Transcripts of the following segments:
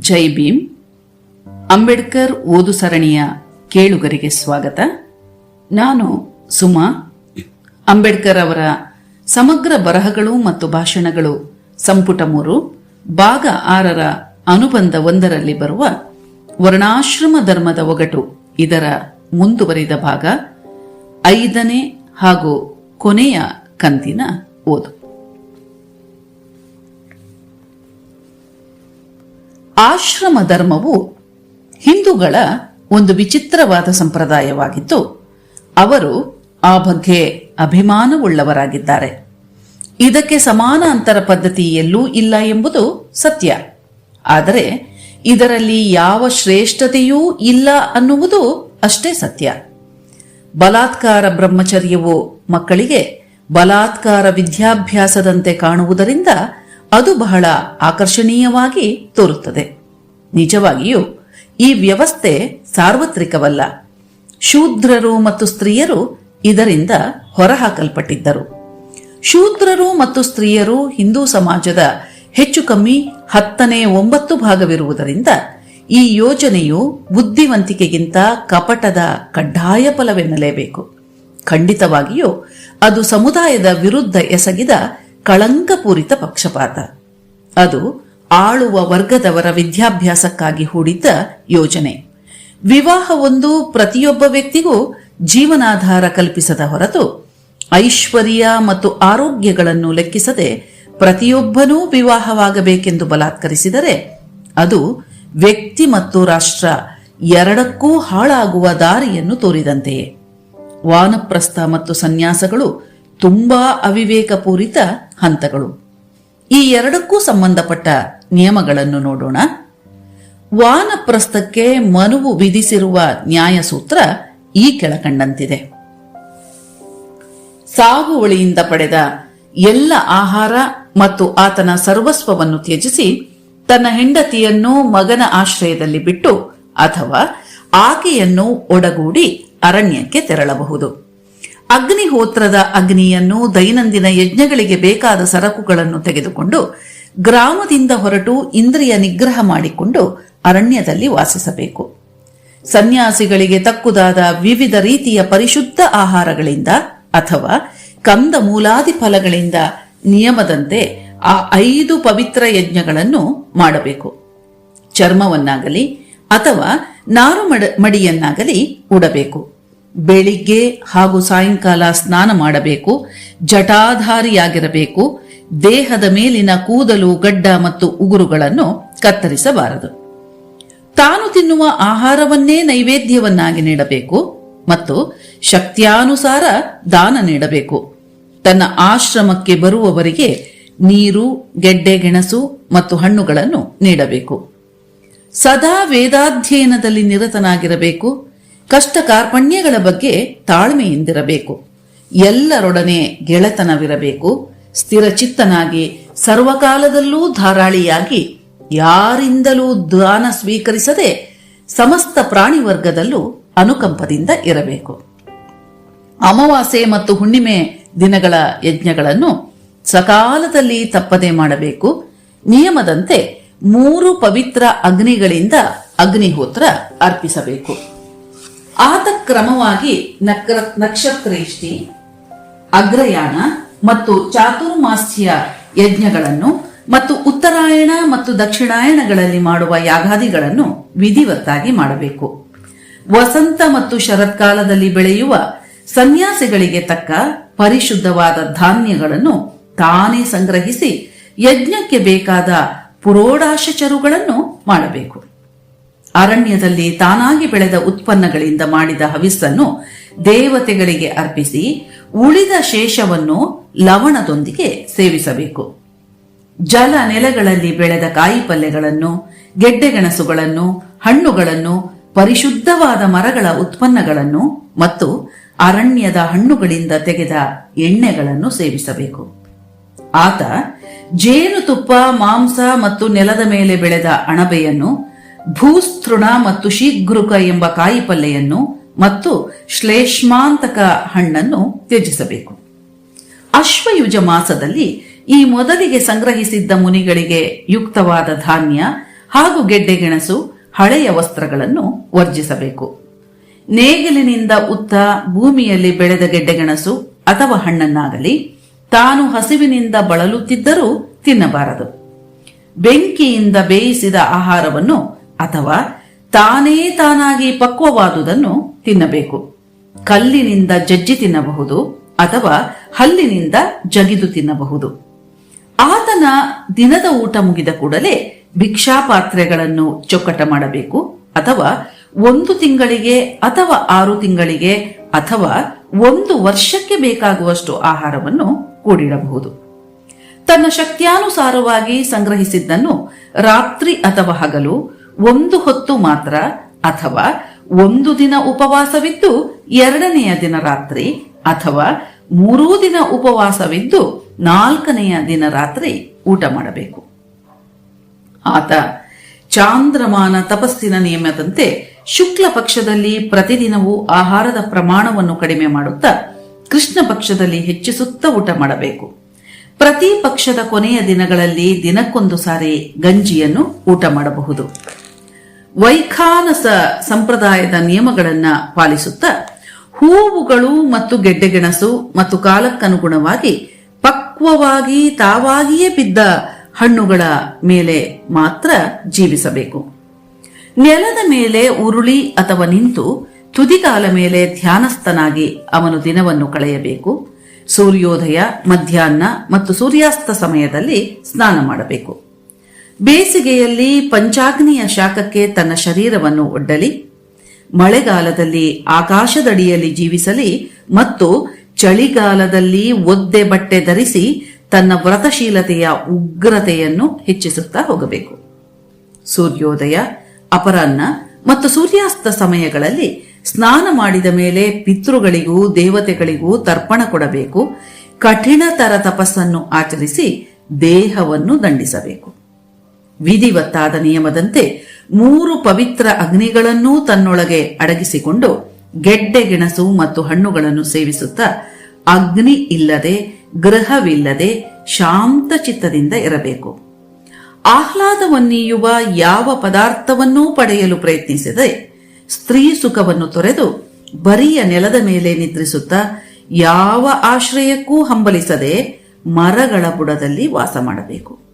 ಜೈ ಭೀಮ್. ಅಂಬೇಡ್ಕರ್ ಓದು ಸರಣಿಯ ಕೇಳುಗರಿಗೆ ಸ್ವಾಗತ. ನಾನು ಸುಮಾ. ಅಂಬೇಡ್ಕರ್ ಅವರ ಸಮಗ್ರ ಬರಹಗಳು ಮತ್ತು ಭಾಷಣಗಳು ಸಂಪುಟ ಮೂರು, ಭಾಗ ಆರರ ಅನುಬಂಧ ಒಂದರಲ್ಲಿ ಬರುವ ವರ್ಣಾಶ್ರಮ ಧರ್ಮದ ಒಗಟು. ಇದರ ಮುಂದುವರಿದ ಭಾಗ ಐದನೇ ಹಾಗೂ ಕೊನೆಯ ಕಂತಿನ ಓದು. ಆಶ್ರಮ ಧರ್ಮವು ಹಿಂದೂಗಳ ಒಂದು ವಿಚಿತ್ರವಾದ ಸಂಪ್ರದಾಯವಾಗಿದ್ದು, ಅವರು ಆ ಬಗ್ಗೆ ಅಭಿಮಾನವುಳ್ಳವರಾಗಿದ್ದಾರೆ. ಇದಕ್ಕೆ ಸಮಾನ ಅಂತರ ಪದ್ಧತಿ ಎಲ್ಲೂ ಇಲ್ಲ ಎಂಬುದು ಸತ್ಯ. ಆದರೆ ಇದರಲ್ಲಿ ಯಾವ ಶ್ರೇಷ್ಠತೆಯೂ ಇಲ್ಲ ಅನ್ನುವುದು ಅಷ್ಟೇ ಸತ್ಯ. ಬಲಾತ್ಕಾರ ಬ್ರಹ್ಮಚರ್ಯವು ಮಕ್ಕಳಿಗೆ ಬಲಾತ್ಕಾರ ವಿದ್ಯಾಭ್ಯಾಸದಂತೆ ಕಾಣುವುದರಿಂದ ಅದು ಬಹಳ ಆಕರ್ಷಣೀಯವಾಗಿ ತೋರುತ್ತದೆ. ನಿಜವಾಗಿಯೂ ಈ ವ್ಯವಸ್ಥೆ ಸಾರ್ವತ್ರಿಕವಲ್ಲ. ಶೂದ್ರರು ಮತ್ತು ಸ್ತ್ರೀಯರು ಇದರಿಂದ ಹೊರಹಾಕಲ್ಪಟ್ಟಿದ್ದರು. ಶೂದ್ರರು ಮತ್ತು ಸ್ತ್ರೀಯರು ಹಿಂದೂ ಸಮಾಜದ ಹೆಚ್ಚು ಕಮ್ಮಿ ಹತ್ತನೇ ಒಂಬತ್ತು ಭಾಗವಿರುವುದರಿಂದ ಈ ಯೋಜನೆಯು ಬುದ್ಧಿವಂತಿಕೆಗಿಂತ ಕಪಟದ ಕಡ್ಡಾಯ ಫಲವೆನ್ನಲೇಬೇಕು. ಖಂಡಿತವಾಗಿಯೂ ಅದು ಸಮುದಾಯದ ವಿರುದ್ಧ ಎಸಗಿದ ಕಳಂಕಪೂರಿತ ಪಕ್ಷಪಾತ. ಅದು ಆಳುವ ವರ್ಗದವರ ವಿದ್ಯಾಭ್ಯಾಸಕ್ಕಾಗಿ ಹೂಡಿದ್ದ ಯೋಜನೆ. ವಿವಾಹವೊಂದು ಪ್ರತಿಯೊಬ್ಬ ವ್ಯಕ್ತಿಗೂ ಜೀವನಾಧಾರ ಕಲ್ಪಿಸದ ಹೊರತು ಐಶ್ವರ್ಯ ಮತ್ತು ಆರೋಗ್ಯಗಳನ್ನು ಲೆಕ್ಕಿಸದೆ ಪ್ರತಿಯೊಬ್ಬನೂ ವಿವಾಹವಾಗಬೇಕೆಂದು ಬಲಾತ್ಕರಿಸಿದರೆ ಅದು ವ್ಯಕ್ತಿ ಮತ್ತು ರಾಷ್ಟ್ರ ಎರಡಕ್ಕೂ ಹಾಳಾಗುವ ದಾರಿಯನ್ನು ತೋರಿದಂತೆಯೇ. ವಾನಪ್ರಸ್ಥ ಮತ್ತು ಸನ್ಯಾಸಗಳು ತುಂಬಾ ಅವಿವೇಕಪೂರಿತ ಹಂತಗಳು. ಈ ಎರಡಕ್ಕೂ ಸಂಬಂಧಪಟ್ಟ ನಿಯಮಗಳನ್ನು ನೋಡೋಣ. ವಾನಪ್ರಸ್ಥಕ್ಕೆ ಮನುವು ವಿಧಿಸಿರುವ ನ್ಯಾಯಸೂತ್ರ ಈ ಕೆಳಕಂಡಂತಿದೆ. ಸಾಗುವಳಿಯಿಂದ ಪಡೆದ ಎಲ್ಲ ಆಹಾರ ಮತ್ತು ಆತನ ಸರ್ವಸ್ವವನ್ನು ತ್ಯಜಿಸಿ ತನ್ನ ಹೆಂಡತಿಯನ್ನು ಮಗನ ಆಶ್ರಯದಲ್ಲಿ ಬಿಟ್ಟು ಅಥವಾ ಆಕೆಯನ್ನು ಒಡಗೂಡಿ ಅರಣ್ಯಕ್ಕೆ ತೆರಳಬಹುದು. ಅಗ್ನಿಹೋತ್ರದ ಅಗ್ನಿಯನ್ನು ದೈನಂದಿನ ಯಜ್ಞಗಳಿಗೆ ಬೇಕಾದ ಸರಕುಗಳನ್ನು ತೆಗೆದುಕೊಂಡು ಗ್ರಾಮದಿಂದ ಹೊರಟು ಇಂದ್ರಿಯ ನಿಗ್ರಹ ಮಾಡಿಕೊಂಡು ಅರಣ್ಯದಲ್ಲಿ ವಾಸಿಸಬೇಕು. ಸನ್ಯಾಸಿಗಳಿಗೆ ತಕ್ಕುದಾದ ವಿವಿಧ ರೀತಿಯ ಪರಿಶುದ್ಧ ಆಹಾರಗಳಿಂದ ಅಥವಾ ಕಂದ ಮೂಲಾದಿ ಫಲಗಳಿಂದ ನಿಯಮದಂತೆ ಆ ಐದು ಪವಿತ್ರ ಯಜ್ಞಗಳನ್ನು ಮಾಡಬೇಕು. ಚರ್ಮವನ್ನಾಗಲಿ ಅಥವಾ ನಾರು ಮಡಿಯನ್ನಾಗಲಿ ಉಡಬೇಕು. ಬೆಳಿಗ್ಗೆ ಹಾಗೂ ಸಾಯಂಕಾಲ ಸ್ನಾನ ಮಾಡಬೇಕು, ಜಟಾಧಾರಿಯಾಗಿರಬೇಕು, ದೇಹದ ಮೇಲಿನ ಕೂದಲು, ಗಡ್ಡ ಮತ್ತು ಉಗುರುಗಳನ್ನು ಕತ್ತರಿಸಬಾರದು. ತಾನು ತಿನ್ನುವ ಆಹಾರವನ್ನೇ ನೈವೇದ್ಯವನ್ನಾಗಿ ನೀಡಬೇಕು ಮತ್ತು ಶಕ್ತಿಯಾನುಸಾರ ದಾನ ನೀಡಬೇಕು. ತನ್ನ ಆಶ್ರಮಕ್ಕೆ ಬರುವವರಿಗೆ ನೀರು, ಗೆಡ್ಡೆ, ಗೆಣಸು ಮತ್ತು ಹಣ್ಣುಗಳನ್ನು ನೀಡಬೇಕು. ಸದಾ ವೇದಾಧ್ಯಯನದಲ್ಲಿ ನಿರತನಾಗಿರಬೇಕು. ಕಷ್ಟ ಕಾರ್ಪಣ್ಯಗಳ ಬಗ್ಗೆ ತಾಳ್ಮೆಯಿಂದಿರಬೇಕು. ಎಲ್ಲರೊಡನೆ ಗೆಳೆತನವಿರಬೇಕು. ಸ್ಥಿರಚಿತ್ತನಾಗಿ ಸರ್ವಕಾಲದಲ್ಲೂ ಧಾರಾಳಿಯಾಗಿ ಯಾರಿಂದಲೂ ದಾನ ಸ್ವೀಕರಿಸದೆ ಸಮಸ್ತ ಪ್ರಾಣಿ ವರ್ಗದಲ್ಲೂ ಅನುಕಂಪದಿಂದ ಇರಬೇಕು. ಅಮಾವಾಸ್ಯೆ ಮತ್ತು ಹುಣ್ಣಿಮೆ ದಿನಗಳ ಯಜ್ಞಗಳನ್ನು ಸಕಾಲದಲ್ಲಿ ತಪ್ಪದೆ ಮಾಡಬೇಕು. ನಿಯಮದಂತೆ ಮೂರು ಪವಿತ್ರ ಅಗ್ನಿಗಳಿಂದ ಅಗ್ನಿಹೋತ್ರ ಅರ್ಪಿಸಬೇಕು. ಆತ ಕ್ರಮವಾಗಿ ನಕ್ರ ನಕ್ಷತ್ರೇಷ್ಠಿ ಅಗ್ರಯಾಣ ಮತ್ತು ಚಾತುರ್ಮಾಸ್ಯ ಯಜ್ಞಗಳನ್ನು ಮತ್ತು ಉತ್ತರಾಯಣ ಮತ್ತು ದಕ್ಷಿಣಾಯಣಗಳಲ್ಲಿ ಮಾಡುವ ಯಾಗಾದಿಗಳನ್ನು ವಿಧಿವತ್ತಾಗಿ ಮಾಡಬೇಕು. ವಸಂತ ಮತ್ತು ಶರತ್ಕಾಲದಲ್ಲಿ ಬೆಳೆಯುವ ಸನ್ಯಾಸಿಗಳಿಗೆ ತಕ್ಕ ಪರಿಶುದ್ಧವಾದ ಧಾನ್ಯಗಳನ್ನು ತಾನೇ ಸಂಗ್ರಹಿಸಿ ಯಜ್ಞಕ್ಕೆ ಬೇಕಾದ ಪುರೋಡಾಶಚರುಗಳನ್ನು ಮಾಡಬೇಕು. ಅರಣ್ಯದಲ್ಲಿ ತಾನಾಗಿ ಬೆಳೆದ ಉತ್ಪನ್ನಗಳಿಂದ ಮಾಡಿದ ಹವಿಸ್ಸನ್ನು ದೇವತೆಗಳಿಗೆ ಅರ್ಪಿಸಿ ಉಳಿದ ಶೇಷವನ್ನು ಲವಣದೊಂದಿಗೆ ಸೇವಿಸಬೇಕು. ಜಲ ನೆಲಗಳಲ್ಲಿ ಬೆಳೆದ ಕಾಯಿಪಲ್ಯಗಳನ್ನು ಗೆಡ್ಡೆಗೆಣಸುಗಳನ್ನು ಹಣ್ಣುಗಳನ್ನು, ಪರಿಶುದ್ಧವಾದ ಮರಗಳ ಉತ್ಪನ್ನಗಳನ್ನು ಮತ್ತು ಅರಣ್ಯದ ಹಣ್ಣುಗಳಿಂದ ತೆಗೆದ ಎಣ್ಣೆಗಳನ್ನು ಸೇವಿಸಬೇಕು. ಆತ ಜೇನುತುಪ್ಪ, ಮಾಂಸ ಮತ್ತು ನೆಲದ ಮೇಲೆ ಬೆಳೆದ ಅಣಬೆಯನ್ನು ಭೂಸ್ತೃಣ ಮತ್ತು ಶೀಘ್ರುಕ ಎಂಬ ಕಾಯಿಪಲ್ಲೆಯನ್ನು ಮತ್ತು ಶ್ಲೇಷ್ಮಾಂತಕ ಹಣ್ಣನ್ನು ತ್ಯಜಿಸಬೇಕು. ಅಶ್ವಯುಜ ಮಾಸದಲ್ಲಿ ಈ ಮೊದಲಿಗೆ ಸಂಗ್ರಹಿಸಿದ್ದ ಮುನಿಗಳಿಗೆ ಯುಕ್ತವಾದ ಧಾನ್ಯ ಹಾಗೂ ಗೆಡ್ಡೆಗೆಣಸು ಹಳೆಯ ವಸ್ತ್ರಗಳನ್ನು ವರ್ಜಿಸಬೇಕು. ನೇಗಿಲಿನಿಂದ ಉತ್ತ ಭೂಮಿಯಲ್ಲಿ ಬೆಳೆದ ಗೆಡ್ಡೆಗೆಣಸು ಅಥವಾ ಹಣ್ಣನ್ನಾಗಲಿ, ತಾನು ಹಸಿವಿನಿಂದ ಬಳಲುತ್ತಿದ್ದರೂ ತಿನ್ನಬಾರದು. ಬೆಂಕಿಯಿಂದ ಬೇಯಿಸಿದ ಆಹಾರವನ್ನು ಅಥವಾ ತಾನೇ ತಾನಾಗಿ ಪಕ್ವವಾದುದನ್ನು ತಿನ್ನಬೇಕು. ಕಲ್ಲಿನಿಂದ ಜಜ್ಜಿ ತಿನ್ನಬಹುದು ಅಥವಾ ಹಲ್ಲಿನಿಂದ ಜಗಿದು ತಿನ್ನಬಹುದು. ಆತನ ದಿನದ ಊಟ ಮುಗಿದ ಕೂಡಲೇ ಭಿಕ್ಷಾಪಾತ್ರೆಗಳನ್ನು ಚೊಕ್ಕಟ ಮಾಡಬೇಕು ಅಥವಾ ಒಂದು ತಿಂಗಳಿಗೆ ಅಥವಾ ಆರು ತಿಂಗಳಿಗೆ ಅಥವಾ ಒಂದು ವರ್ಷಕ್ಕೆ ಬೇಕಾಗುವಷ್ಟು ಆಹಾರವನ್ನು ಕೂಡಿಡಬಹುದು. ತನ್ನ ಶಕ್ತಿಯಾನುಸಾರವಾಗಿ ಸಂಗ್ರಹಿಸಿದ್ದನ್ನು ರಾತ್ರಿ ಅಥವಾ ಹಗಲು ಒಂದು ಹೊತ್ತು ಮಾತ್ರ ಅಥವಾ ಒಂದು ದಿನ ಉಪವಾಸವಿದ್ದು ಎರಡನೆಯ ದಿನ ರಾತ್ರಿ ಅಥವಾ ಮೂರೂ ದಿನ ಉಪವಾಸವಿದ್ದು ನಾಲ್ಕನೆಯ ದಿನ ರಾತ್ರಿ ಊಟ ಮಾಡಬೇಕು. ಆತ ಚಾಂದ್ರಮಾನ ತಪಸ್ಸಿನ ನಿಯಮದಂತೆ ಶುಕ್ಲ ಪಕ್ಷದಲ್ಲಿ ಪ್ರತಿದಿನವೂ ಆಹಾರದ ಪ್ರಮಾಣವನ್ನು ಕಡಿಮೆ ಮಾಡುತ್ತಾ ಕೃಷ್ಣ ಪಕ್ಷದಲ್ಲಿ ಹೆಚ್ಚಿಸುತ್ತಾ ಊಟ ಮಾಡಬೇಕು. ಪ್ರತಿ ಪಕ್ಷದ ಕೊನೆಯ ದಿನಗಳಲ್ಲಿ ದಿನಕ್ಕೊಂದು ಸಾರಿ ಗಂಜಿಯನ್ನು ಊಟ ಮಾಡಬಹುದು. ವೈಖಾನಸ ಸಂಪ್ರದಾಯದ ನಿಯಮಗಳನ್ನ ಪಾಲಿಸುತ್ತಾ ಹೂವುಗಳು ಮತ್ತು ಗೆಡ್ಡೆಗೆಣಸು ಮತ್ತು ಕಾಲಕ್ಕನುಗುಣವಾಗಿ ಪಕ್ವವಾಗಿ ತಾವಾಗಿಯೇ ಬಿದ್ದ ಹಣ್ಣುಗಳ ಮೇಲೆ ಮಾತ್ರ ಜೀವಿಸಬೇಕು. ನೆಲದ ಮೇಲೆ ಉರುಳಿ ಅಥವಾ ನಿಂತು ತುದಿಗಾಲ ಮೇಲೆ ಧ್ಯಾನಸ್ಥನಾಗಿ ಅವನು ದಿನವನ್ನು ಕಳೆಯಬೇಕು. ಸೂರ್ಯೋದಯ, ಮಧ್ಯಾಹ್ನ ಮತ್ತು ಸೂರ್ಯಾಸ್ತ ಸಮಯದಲ್ಲಿ ಸ್ನಾನ ಮಾಡಬೇಕು. ಬೇಸಿಗೆಯಲ್ಲಿ ಪಂಚಾಗ್ನಿಯ ಶಾಖಕ್ಕೆ ತನ್ನ ಶರೀರವನ್ನು ಒಡ್ಡಲಿ, ಮಳೆಗಾಲದಲ್ಲಿ ಆಕಾಶದಡಿಯಲ್ಲಿ ಜೀವಿಸಲಿ ಮತ್ತು ಚಳಿಗಾಲದಲ್ಲಿ ಒದ್ದೆ ಬಟ್ಟೆ ಧರಿಸಿ ತನ್ನ ವ್ರತಶೀಲತೆಯ ಉಗ್ರತೆಯನ್ನು ಹೆಚ್ಚಿಸುತ್ತಾ ಹೋಗಬೇಕು. ಸೂರ್ಯೋದಯ, ಅಪರಾಹ್ನ ಮತ್ತು ಸೂರ್ಯಾಸ್ತ ಸಮಯಗಳಲ್ಲಿ ಸ್ನಾನ ಮಾಡಿದ ಮೇಲೆ ಪಿತೃಗಳಿಗೂ ದೇವತೆಗಳಿಗೂ ತರ್ಪಣ ಕೊಡಬೇಕು. ಕಠಿಣತರ ತಪಸ್ಸನ್ನು ಆಚರಿಸಿ ದೇಹವನ್ನು ದಂಡಿಸಬೇಕು. ವಿಧಿವತ್ತಾದ ನಿಯಮದಂತೆ ಮೂರು ಪವಿತ್ರ ಅಗ್ನಿಗಳನ್ನೂ ತನ್ನೊಳಗೆ ಅಡಗಿಸಿಕೊಂಡು ಗೆಡ್ಡೆ, ಗೆಣಸು ಮತ್ತು ಹಣ್ಣುಗಳನ್ನು ಸೇವಿಸುತ್ತಾ ಅಗ್ನಿ ಇಲ್ಲದೆ, ಗ್ರಹವಿಲ್ಲದೆ ಶಾಂತ ಚಿತ್ತದಿಂದ ಇರಬೇಕು. ಆಹ್ಲಾದವನ್ನೀಯುವ ಯಾವ ಪದಾರ್ಥವನ್ನೂ ಪಡೆಯಲು ಪ್ರಯತ್ನಿಸದೆ ಸ್ತ್ರೀ ಸುಖವನ್ನು ತೊರೆದು ಬರಿಯ ನೆಲದ ಮೇಲೆ ನಿದ್ರಿಸುತ್ತಾ ಯಾವ ಆಶ್ರಯಕ್ಕೂ ಹಂಬಲಿಸದೆ ಮರಗಳ ಬುಡದಲ್ಲಿ ವಾಸ ಮಾಡಬೇಕು.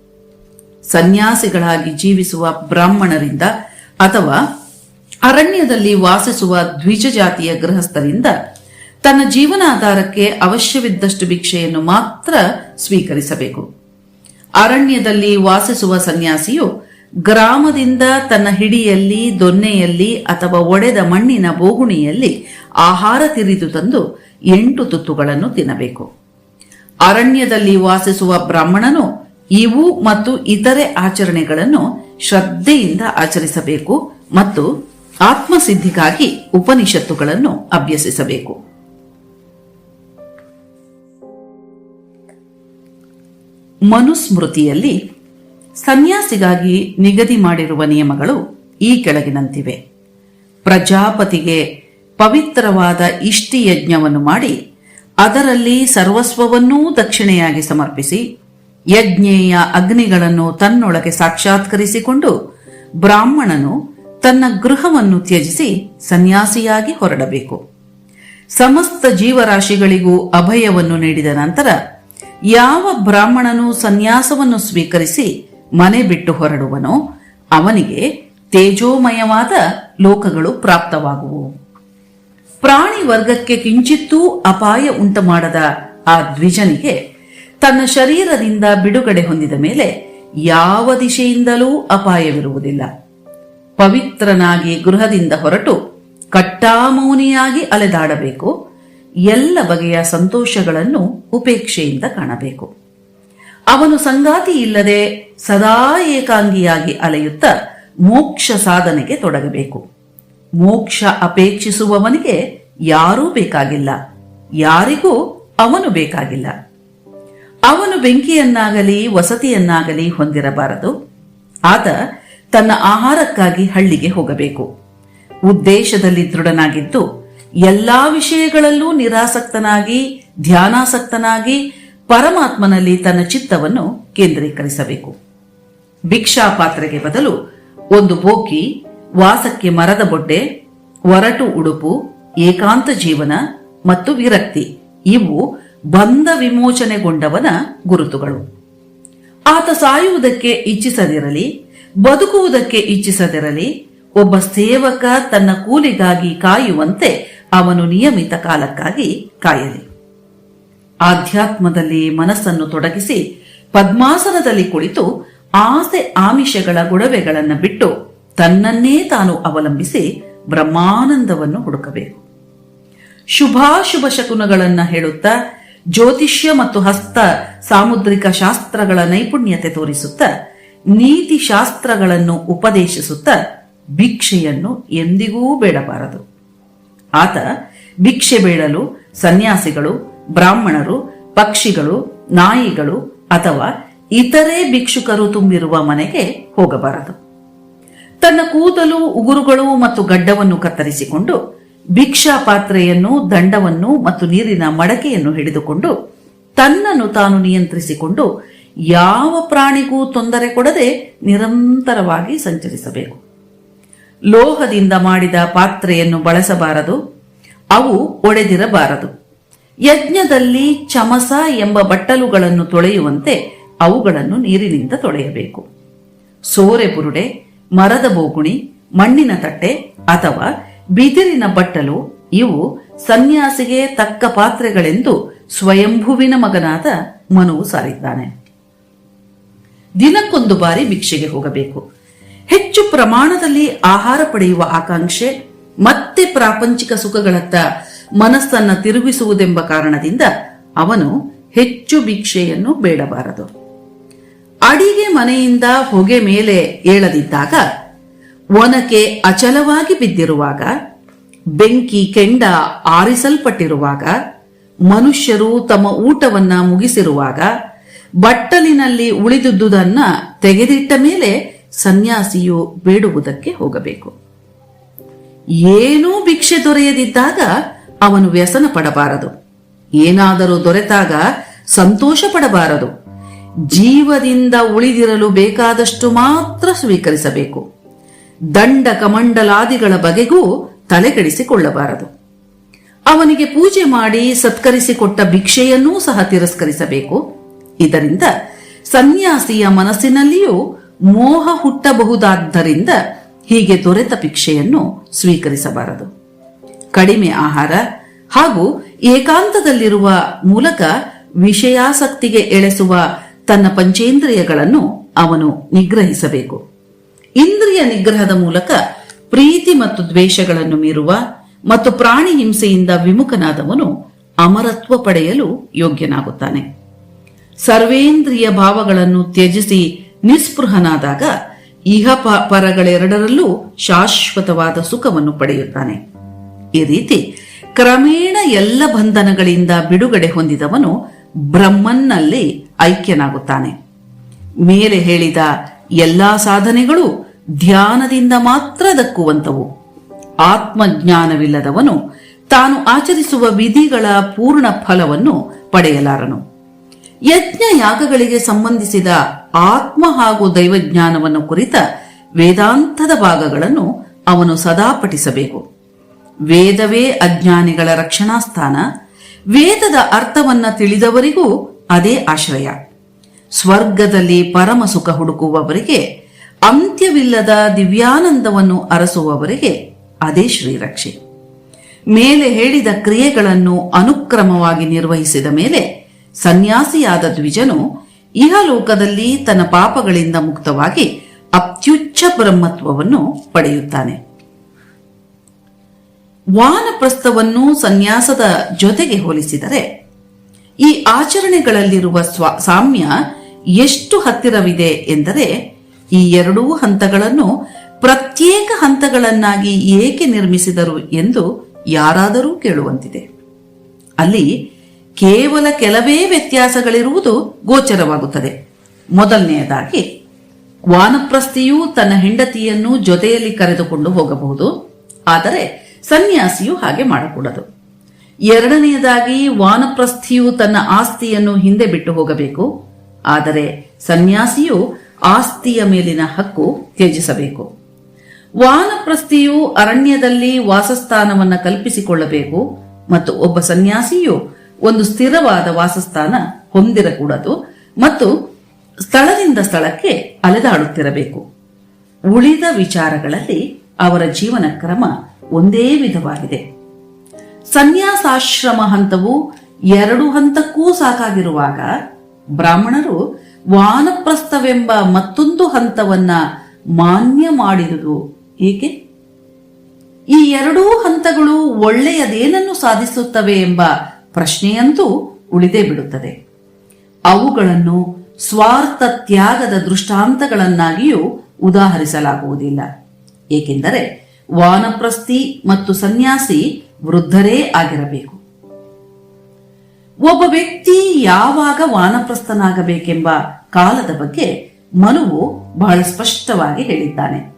ಸನ್ಯಾಸಿಗಳಾಗಿ ಜೀವಿಸುವ ಬ್ರಾಹ್ಮಣರಿಂದ ಅಥವಾ ಅರಣ್ಯದಲ್ಲಿ ವಾಸಿಸುವ ದ್ವಿಜ ಜಾತಿಯ ಗೃಹಸ್ಥರಿಂದ ತನ್ನ ಜೀವನಾಧಾರಕ್ಕೆ ಅವಶ್ಯವಿದ್ದಷ್ಟು ಭಿಕ್ಷೆಯನ್ನು ಮಾತ್ರ ಸ್ವೀಕರಿಸಬೇಕು. ಅರಣ್ಯದಲ್ಲಿ ವಾಸಿಸುವ ಸನ್ಯಾಸಿಯು ಗ್ರಾಮದಿಂದ ತನ್ನ ಹಿಡಿಯಲ್ಲಿ, ದೊನ್ನೆಯಲ್ಲಿ ಅಥವಾ ಒಡೆದ ಮಣ್ಣಿನ ಬೋಗುಣಿಯಲ್ಲಿ ಆಹಾರ ತಿರಿದು ತಂದು ಎಂಟು ತುತ್ತುಗಳನ್ನು ತಿನ್ನಬೇಕು. ಅರಣ್ಯದಲ್ಲಿ ವಾಸಿಸುವ ಬ್ರಾಹ್ಮಣನು ಇವು ಮತ್ತು ಇತರೆ ಆಚರಣೆಗಳನ್ನು ಶ್ರದ್ಧೆಯಿಂದ ಆಚರಿಸಬೇಕು ಮತ್ತು ಆತ್ಮಸಿದ್ಧಿಗಾಗಿ ಉಪನಿಷತ್ತುಗಳನ್ನು ಅಭ್ಯಸಿಸಬೇಕು. ಮನುಸ್ಮೃತಿಯಲ್ಲಿ ಸನ್ಯಾಸಿಗಾಗಿ ನಿಗದಿ ಮಾಡಿರುವ ನಿಯಮಗಳು ಈ ಕೆಳಗಿನಂತಿವೆ. ಪ್ರಜಾಪತಿಗೆ ಪವಿತ್ರವಾದ ಇಷ್ಟಿಯಜ್ಞವನ್ನು ಮಾಡಿ ಅದರಲ್ಲಿ ಸರ್ವಸ್ವವನ್ನೂ ದಕ್ಷಿಣೆಯಾಗಿ ಸಮರ್ಪಿಸಿ ಯಜ್ಞೇಯ ಅಗ್ನಿಗಳನ್ನು ತನ್ನೊಳಗೆ ಸಾಕ್ಷಾತ್ಕರಿಸಿಕೊಂಡು ಬ್ರಾಹ್ಮಣನು ತನ್ನ ಗೃಹವನ್ನು ತ್ಯಜಿಸಿ ಸನ್ಯಾಸಿಯಾಗಿ ಹೊರಡಬೇಕು. ಸಮಸ್ತ ಜೀವರಾಶಿಗಳಿಗೂ ಅಭಯವನ್ನು ನೀಡಿದ ನಂತರ ಯಾವ ಬ್ರಾಹ್ಮಣನು ಸನ್ಯಾಸವನ್ನು ಸ್ವೀಕರಿಸಿ ಮನೆ ಬಿಟ್ಟು ಹೊರಡುವನೋ ಅವನಿಗೆ ತೇಜೋಮಯವಾದ ಲೋಕಗಳು ಪ್ರಾಪ್ತವಾಗುವು. ಪ್ರಾಣಿ ವರ್ಗಕ್ಕೆ ಕಿಂಚಿತ್ತೂ ಅಪಾಯ ಉಂಟುಮಾಡದ ಆ ದ್ವಿಜನಿಗೆ ತನ್ನ ಶರೀರದಿಂದ ಬಿಡುಗಡೆ ಹೊಂದಿದ ಮೇಲೆ ಯಾವ ದಿಶೆಯಿಂದಲೂ ಅಪಾಯವಿರುವುದಿಲ್ಲ. ಪವಿತ್ರನಾಗಿ ಗೃಹದಿಂದ ಹೊರಟು ಕಟ್ಟಾಮೌನಿಯಾಗಿ ಅಲೆದಾಡಬೇಕು. ಎಲ್ಲ ಬಗೆಯ ಸಂತೋಷಗಳನ್ನು ಉಪೇಕ್ಷೆಯಿಂದ ಕಾಣಬೇಕು. ಅವನು ಸಂಗಾತಿ ಇಲ್ಲದೆ ಸದಾ ಏಕಾಂಗಿಯಾಗಿ ಅಲೆಯುತ್ತಾ ಮೋಕ್ಷ ಸಾಧನೆಗೆ ತೊಡಗಬೇಕು. ಮೋಕ್ಷ ಅಪೇಕ್ಷಿಸುವವನಿಗೆ ಯಾರೂ ಬೇಕಾಗಿಲ್ಲ. ಯಾರಿಗೂ ಅವನು ಬೇಕಾಗಿಲ್ಲ. ಅವನು ಬೆಂಕಿಯನ್ನಾಗಲಿ, ವಸತಿಯನ್ನಾಗಲಿ ಹೊಂದಿರಬಾರದು. ಆತ ತನ್ನ ಆಹಾರಕ್ಕಾಗಿ ಹಳ್ಳಿಗೆ ಹೋಗಬೇಕು. ಉದ್ದೇಶದಲ್ಲಿ ದೃಢನಾಗಿದ್ದು, ಎಲ್ಲಾ ವಿಷಯಗಳಲ್ಲೂ ನಿರಾಸಕ್ತನಾಗಿ, ಧ್ಯಾನಾಸಕ್ತನಾಗಿ ಪರಮಾತ್ಮನಲ್ಲಿ ತನ್ನ ಚಿತ್ತವನ್ನು ಕೇಂದ್ರೀಕರಿಸಬೇಕು. ಭಿಕ್ಷಾ ಪಾತ್ರೆಗೆ ಬದಲು ಒಂದು ಬೋಕಿ ವಾಸಕ್ಕೆ ಮರದ ಬೊಡ್ಡೆ ಒರಟು ಉಡುಪು, ಏಕಾಂತ ಜೀವನ ಮತ್ತು ವಿರಕ್ತಿ ಇವು ಬಂಧ ವಿಮೋಚನೆಗೊಂಡವನ ಗುರುತುಗಳು. ಆತ ಸಾಯುವುದಕ್ಕೆ ಇಚ್ಛಿಸದಿರಲಿ, ಬದುಕುವುದಕ್ಕೆ ಇಚ್ಛಿಸದಿರಲಿ, ಒಬ್ಬ ಸೇವಕ ತನ್ನ ಕೂಲಿಗಾಗಿ ಕಾಯುವಂತೆ ಅವನು ನಿಯಮಿತ ಕಾಲಕ್ಕಾಗಿ ಕಾಯಲಿ. ಆಧ್ಯಾತ್ಮದಲ್ಲಿ ಮನಸ್ಸನ್ನು ತೊಡಗಿಸಿ ಪದ್ಮಾಸನದಲ್ಲಿ ಕುಳಿತು ಆಸೆ ಆಮಿಷಗಳ ಗೊಡವೆಗಳನ್ನು ಬಿಟ್ಟು ತನ್ನನ್ನೇ ತಾನು ಅವಲಂಬಿಸಿ ಬ್ರಹ್ಮಾನಂದವನ್ನು ಹುಡುಕಬೇಕು. ಶುಭಾಶುಭ ಶಕುನಗಳನ್ನು ಹೇಳುತ್ತಾ ಜ್ಯೋತಿಷ್ಯ ಮತ್ತು ಹಸ್ತ ಸಾಮುದ್ರಿಕ ಶಾಸ್ತ್ರಗಳ ನೈಪುಣ್ಯತೆ ತೋರಿಸುತ್ತಾ, ನೀತಿ ಶಾಸ್ತ್ರಗಳನ್ನು ಉಪದೇಶಿಸುತ್ತಾ ಭಿಕ್ಷೆಯನ್ನು ಎಂದಿಗೂ ಬೇಡಬಾರದು. ಆತ ಭಿಕ್ಷೆ ಬೇಡಲು ಸನ್ಯಾಸಿಗಳು, ಬ್ರಾಹ್ಮಣರು, ಪಕ್ಷಿಗಳು, ನಾಯಿಗಳು ಅಥವಾ ಇತರೆ ಭಿಕ್ಷುಕರು ತುಂಬಿರುವ ಮನೆಗೆ ಹೋಗಬಾರದು. ತನ್ನ ಕೂದಲು, ಉಗುರುಗಳು ಮತ್ತು ಗಡ್ಡವನ್ನು ಕತ್ತರಿಸಿಕೊಂಡು ಭಿಕ್ಷಾ ಪಾತ್ರೆಯನ್ನು, ದಂಡವನ್ನು ಮತ್ತು ನೀರಿನ ಮಡಕೆಯನ್ನು ಹಿಡಿದುಕೊಂಡು ತನ್ನನ್ನು ತಾನು ನಿಯಂತ್ರಿಸಿಕೊಂಡು ಯಾವ ಪ್ರಾಣಿಗೂ ತೊಂದರೆ ಕೊಡದೆ ನಿರಂತರವಾಗಿ ಸಂಚರಿಸಬೇಕು. ಲೋಹದಿಂದ ಮಾಡಿದ ಪಾತ್ರೆಯನ್ನು ಬಳಸಬಾರದು, ಅವು ಒಡೆದಿರಬಾರದು. ಯಜ್ಞದಲ್ಲಿ ಚಮಸ ಎಂಬ ಬಟ್ಟಲುಗಳನ್ನು ತೊಳೆಯುವಂತೆ ಅವುಗಳನ್ನು ನೀರಿನಿಂದ ತೊಳೆಯಬೇಕು. ಸೋರೆ ಬುರುಡೆ ಮರದ ಬೋಗುಣಿ, ಮಣ್ಣಿನ ತಟ್ಟೆ ಅಥವಾ ಬಿದಿರಿನ ಬಟ್ಟಲು ಇವು ಸನ್ಯಾಸಿಗೆ ತಕ್ಕ ಪಾತ್ರೆಗಳೆಂದು ಸ್ವಯಂಭುವಿನ ಮಗನಾದ ಮನುವು ಸಾರಿದ್ದಾನೆ. ದಿನಕ್ಕೊಂದು ಬಾರಿ ಭಿಕ್ಷೆಗೆ ಹೋಗಬೇಕು. ಹೆಚ್ಚು ಪ್ರಮಾಣದಲ್ಲಿ ಆಹಾರ ಪಡೆಯುವ ಆಕಾಂಕ್ಷೆ ಮತ್ತೆ ಪ್ರಾಪಂಚಿಕ ಸುಖಗಳತ್ತ ಮನಸ್ಸನ್ನ ತಿರುಗಿಸುವುದೆಂಬ ಕಾರಣದಿಂದ ಅವನು ಹೆಚ್ಚು ಭಿಕ್ಷೆಯನ್ನು ಬೇಡಬಾರದು. ಅಡಿಗೆ ಮನೆಯಿಂದ ಹೊಗೆ ಮೇಲೆ ಏಳದಿದ್ದಾಗ ಒನಕೆ ಅಚಲವಾಗಿ ಬಿದ್ದಿರುವಾಗ, ಬೆಂಕಿ ಕೆಂಡ ಆರಿಸಲ್ಪಟ್ಟಿರುವಾಗ, ಮನುಷ್ಯರು ತಮ್ಮ ಊಟವನ್ನ ಮುಗಿಸಿರುವಾಗ, ಬಟ್ಟಲಿನಲ್ಲಿ ಉಳಿದುದನ್ನ ತೆಗೆದಿಟ್ಟ ಮೇಲೆ ಸನ್ಯಾಸಿಯು ಬೇಡುವುದಕ್ಕೆ ಹೋಗಬೇಕು. ಏನೂ ಭಿಕ್ಷೆ ದೊರೆಯದಿದ್ದಾಗ ಅವನು ವ್ಯಸನ ಪಡಬಾರದು ಏನಾದರೂ ದೊರೆತಾಗ ಸಂತೋಷ ಪಡಬಾರದು ಜೀವದಿಂದ ಉಳಿದಿರಲು ಬೇಕಾದಷ್ಟು ಮಾತ್ರ ಸ್ವೀಕರಿಸಬೇಕು. ದಂಡ ಕಮಂಡಲಾದಿಗಳ ಬಗೆಗೂ ತಲೆಗೆಡಿಸಿಕೊಳ್ಳಬಾರದು ಅವನಿಗೆ ಪೂಜೆ ಮಾಡಿ ಸತ್ಕರಿಸಿಕೊಟ್ಟ ಭಿಕ್ಷೆಯನ್ನೂ ಸಹ ತಿರಸ್ಕರಿಸಬೇಕು. ಇದರಿಂದ ಸನ್ಯಾಸಿಯ ಮನಸ್ಸಿನಲ್ಲಿಯೂ ಮೋಹ ಹುಟ್ಟಬಹುದಾದ್ದರಿಂದ ಹೀಗೆ ದೊರೆತ ಭಿಕ್ಷೆಯನ್ನು ಸ್ವೀಕರಿಸಬಾರದು. ಕಡಿಮೆ ಆಹಾರ ಹಾಗೂ ಏಕಾಂತದಲ್ಲಿರುವ ಮೂಲಕ ವಿಷಯಾಸಕ್ತಿಗೆ ಎಳೆಸುವ ತನ್ನ ಪಂಚೇಂದ್ರಿಯಗಳನ್ನು ಅವನು ನಿಗ್ರಹಿಸಬೇಕು. ಇಂದ್ರಿಯ ನಿಗ್ರಹದ ಮೂಲಕ ಪ್ರೀತಿ ಮತ್ತು ದ್ವೇಷಗಳನ್ನು ಮೀರುವ ಮತ್ತು ಪ್ರಾಣಿ ಹಿಂಸೆಯಿಂದ ವಿಮುಖನಾದವನು ಅಮರತ್ವ ಪಡೆಯಲು ಯೋಗ್ಯನಾಗುತ್ತಾನೆ. ಸರ್ವೇಂದ್ರಿಯ ಭಾವಗಳನ್ನು ತ್ಯಜಿಸಿ ನಿಸ್ಪೃಹನಾದಾಗ ಇಹ ಪರಗಳೆರಡರಲ್ಲೂ ಶಾಶ್ವತವಾದ ಸುಖವನ್ನು ಪಡೆಯುತ್ತಾನೆ. ಈ ರೀತಿ ಕ್ರಮೇಣ ಎಲ್ಲ ಬಂಧನಗಳಿಂದ ಬಿಡುಗಡೆ ಹೊಂದಿದವನು ಬ್ರಹ್ಮನ್ನಲ್ಲಿ ಐಕ್ಯನಾಗುತ್ತಾನೆ. ಮೇಲೆ ಹೇಳಿದ ಎಲ್ಲಾ ಸಾಧನೆಗಳು ಧ್ಯಾನದಿಂದ ಮಾತ್ರ ದಕ್ಕುವಂತವು ಆತ್ಮಜ್ಞಾನವಿಲ್ಲದವನು ತಾನು ಆಚರಿಸುವ ವಿಧಿಗಳ ಪೂರ್ಣ ಫಲವನ್ನು ಪಡೆಯಲಾರನು. ಯಜ್ಞ ಯಾಗಗಳಿಗೆ ಸಂಬಂಧಿಸಿದ ಆತ್ಮ ಹಾಗೂ ದೈವಜ್ಞಾನವನ್ನು ಕುರಿತ ವೇದಾಂತದ ಭಾಗಗಳನ್ನು ಅವನು ಸದಾ ಪಠಿಸಬೇಕು. ವೇದವೇ ಅಜ್ಞಾನಿಗಳ ರಕ್ಷಣಾ ಸ್ಥಾನ ವೇದದ ಅರ್ಥವನ್ನ ತಿಳಿದವರಿಗೂ ಅದೇ ಆಶ್ರಯ. ಸ್ವರ್ಗದಲ್ಲಿ ಪರಮ ಸುಖ ಹುಡುಕುವವರಿಗೆ ಅಂತ್ಯವಿಲ್ಲದ ದಿವ್ಯಾನಂದವನ್ನು ಅರಸುವವರಿಗೆ ಅದೇ ಶ್ರೀರಕ್ಷೆ. ಮೇಲೆ ಹೇಳಿದ ಕ್ರಿಯೆಗಳನ್ನು ಅನುಕ್ರಮವಾಗಿ ನಿರ್ವಹಿಸಿದ ಮೇಲೆ ಸನ್ಯಾಸಿಯಾದ ದ್ವಿಜನು ಇಹಲೋಕದಲ್ಲಿ ತನ್ನ ಪಾಪಗಳಿಂದ ಮುಕ್ತವಾಗಿ ಅತ್ಯುಚ್ಚ ಬ್ರಹ್ಮತ್ವವನ್ನು ಪಡೆಯುತ್ತಾನೆ. ವಾನಪ್ರಸ್ಥವನ್ನು ಸನ್ಯಾಸದ ಜೊತೆಗೆ ಹೋಲಿಸಿದರೆ ಈ ಆಚರಣೆಗಳಲ್ಲಿರುವ ಸ್ವ, ಸಾಮ್ಯ ಎಷ್ಟು ಹತ್ತಿರವಿದೆ ಎಂದರೆ ಈ ಎರಡೂ ಹಂತಗಳನ್ನು ಪ್ರತ್ಯೇಕ ಹಂತಗಳನ್ನಾಗಿ ಏಕೆ ನಿರ್ಮಿಸಿದರು ಎಂದು ಯಾರಾದರೂ ಕೇಳುವಂತಿದೆ. ಅಲ್ಲಿ ಕೇವಲ ಕೆಲವೇ ವ್ಯತ್ಯಾಸಗಳಿರುವುದು ಗೋಚರವಾಗುತ್ತದೆ. ಮೊದಲನೆಯದಾಗಿ, ವಾನಪ್ರಸ್ಥಿಯು ತನ್ನ ಹೆಂಡತಿಯನ್ನು ಜೊತೆಯಲ್ಲಿ ಕರೆದುಕೊಂಡು ಹೋಗಬಹುದು, ಆದರೆ ಸನ್ಯಾಸಿಯು ಹಾಗೆ ಮಾಡಕೂಡದು. ಎರಡನೆಯದಾಗಿ, ವಾನಪ್ರಸ್ಥಿಯು ತನ್ನ ಆಸ್ತಿಯನ್ನು ಹಿಂದೆ ಬಿಟ್ಟು ಹೋಗಬೇಕು, ಆದರೆ ಸನ್ಯಾಸಿಯು ಆಸ್ತಿಯ ಮೇಲಿನ ಹಕ್ಕು ತ್ಯಜಿಸಬೇಕು. ವಾನಪ್ರಸ್ಥಿಯು ಅರಣ್ಯದಲ್ಲಿ ವಾಸಸ್ಥಾನವನ್ನು ಕಲ್ಪಿಸಿಕೊಳ್ಳಬೇಕು ಮತ್ತು ಒಬ್ಬ ಸನ್ಯಾಸಿಯು ಒಂದು ಸ್ಥಿರವಾದ ವಾಸಸ್ಥಾನ ಹೊಂದಿರಕೂಡದು ಮತ್ತು ಸ್ಥಳದಿಂದ ಸ್ಥಳಕ್ಕೆ ಅಲೆದಾಡುತ್ತಿರಬೇಕು. ಉಳಿದ ವಿಚಾರಗಳಲ್ಲಿ ಅವರ ಜೀವನ ಕ್ರಮ ಒಂದೇ ವಿಧವಾಗಿದೆ. ಸನ್ಯಾಸಾಶ್ರಮ ಹಂತವು ಎರಡು ಹಂತಕ್ಕೂ ಸಾಕಾಗಿರುವಾಗ ಬ್ರಾಹ್ಮಣರು ವಾನಪ್ರಸ್ಥವೆಂಬ ಮತ್ತೊಂದು ಹಂತವನ್ನ ಮಾನ್ಯ ಮಾಡಿದುದು. ಏಕೆ? ಈ ಎರಡೂ ಹಂತಗಳು ಒಳ್ಳೆಯದೇನನ್ನು ಸಾಧಿಸುತ್ತವೆ ಎಂಬ ಪ್ರಶ್ನೆಯಂತೂ ಉಳಿದೇ ಬಿಡುತ್ತದೆ. ಅವುಗಳನ್ನು ಸ್ವಾರ್ಥ ತ್ಯಾಗದ ದೃಷ್ಟಾಂತಗಳನ್ನಾಗಿಯೂ ಉದಾಹರಿಸಲಾಗುವುದಿಲ್ಲ. ಏಕೆಂದರೆ ವಾನಪ್ರಸ್ಥಿ ಮತ್ತು ಸನ್ಯಾಸಿ ವೃದ್ಧರೇ ಆಗಿರಬೇಕು. ಒಬ್ಬ ವ್ಯಕ್ತಿ ಯಾವಾಗ ವಾನಪ್ರಸ್ಥನಾಗಬೇಕೆಂಬ ಕಾಲದ ಬಗ್ಗೆ ಮನುವು ಬಹಳ ಸ್ಪಷ್ಟವಾಗಿ ಹೇಳಿದ್ದಾನೆ.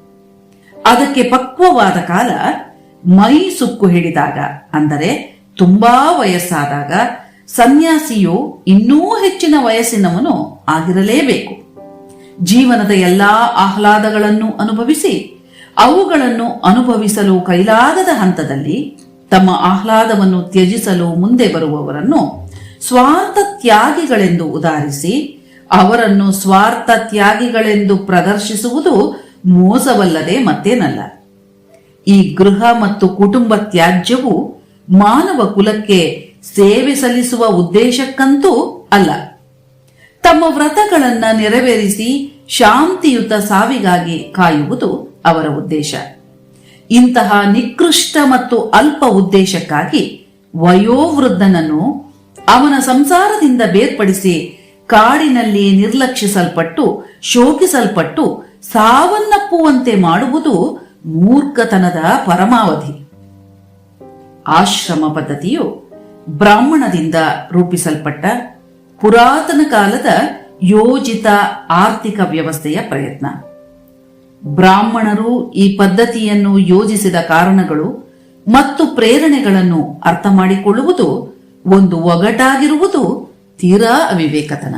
ಅದಕ್ಕೆ ಪಕ್ವವಾದ ಕಾಲ ಮೈ ಸುಕ್ಕು ಹಿಡಿದಾಗ, ಅಂದರೆ ತುಂಬಾ ವಯಸ್ಸಾದಾಗ ಸನ್ಯಾಸಿಯು ಇನ್ನೂ ಹೆಚ್ಚಿನ ವಯಸ್ಸಿನವನು ಆಗಿರಲೇಬೇಕು. ಜೀವನದ ಎಲ್ಲಾ ಆಹ್ಲಾದಗಳನ್ನು ಅನುಭವಿಸಿ, ಅವುಗಳನ್ನು ಅನುಭವಿಸಲು ಕೈಲಾಗದ ಹಂತದಲ್ಲಿ ತಮ್ಮ ಆಹ್ಲಾದವನ್ನು ತ್ಯಜಿಸಲು ಮುಂದೆ ಬರುವವರನ್ನು ಸ್ವಾರ್ಥ ತ್ಯಾಗಿಗಳೆಂದು ಉದಾಹರಿಸಿ, ಅವರನ್ನು ಸ್ವಾರ್ಥ ತ್ಯಾಗಿಗಳೆಂದು ಪ್ರದರ್ಶಿಸುವುದು ಮೋಸವಲ್ಲದೆ ಮತ್ತೇನಲ್ಲ. ಈ ಗೃಹ ಮತ್ತು ಕುಟುಂಬ ತ್ಯಾಜ್ಯವು ಮಾನವ ಕುಲಕ್ಕೆ ಸೇವೆ ಸಲ್ಲಿಸುವ ಉದ್ದೇಶಕ್ಕಂತೂ ಅಲ್ಲ. ತಮ್ಮ ವ್ರತಗಳನ್ನ ನೆರವೇರಿಸಿ ಶಾಂತಿಯುತ ಸಾವಿಗಾಗಿ ಕಾಯುವುದು ಅವರ ಉದ್ದೇಶ. ಇಂತಹ ನಿಕೃಷ್ಟ ಮತ್ತು ಅಲ್ಪ ಉದ್ದೇಶಕ್ಕಾಗಿ ವಯೋವೃದ್ಧನನ್ನು ಅವನ ಸಂಸಾರದಿಂದ ಬೇರ್ಪಡಿಸಿ ಕಾಡಿನಲ್ಲಿ ನಿರ್ಲಕ್ಷಿಸಲ್ಪಟ್ಟು, ಶೋಕಿಸಲ್ಪಟ್ಟು ಸಾವನ್ನಪ್ಪುವಂತೆ ಮಾಡುವುದು ಮೂರ್ಖತನದ ಪರಮಾವಧಿ. ಆಶ್ರಮ ಪದ್ಧತಿಯು ಬ್ರಾಹ್ಮಣದಿಂದ ರೂಪಿಸಲ್ಪಟ್ಟ ಪುರಾತನ ಕಾಲದ ಯೋಜಿತ ಆರ್ಥಿಕ ವ್ಯವಸ್ಥೆಯ ಪ್ರಯತ್ನ. ಬ್ರಾಹ್ಮಣರು ಈ ಪದ್ಧತಿಯನ್ನು ಯೋಜಿಸಿದ ಕಾರಣಗಳು ಮತ್ತು ಪ್ರೇರಣೆಗಳನ್ನು ಅರ್ಥ ಮಾಡಿಕೊಳ್ಳುವುದು ಒಂದು ಒಗಟಾಗಿರುವುದು ತೀರಾ ಅವಿವೇಕತನ.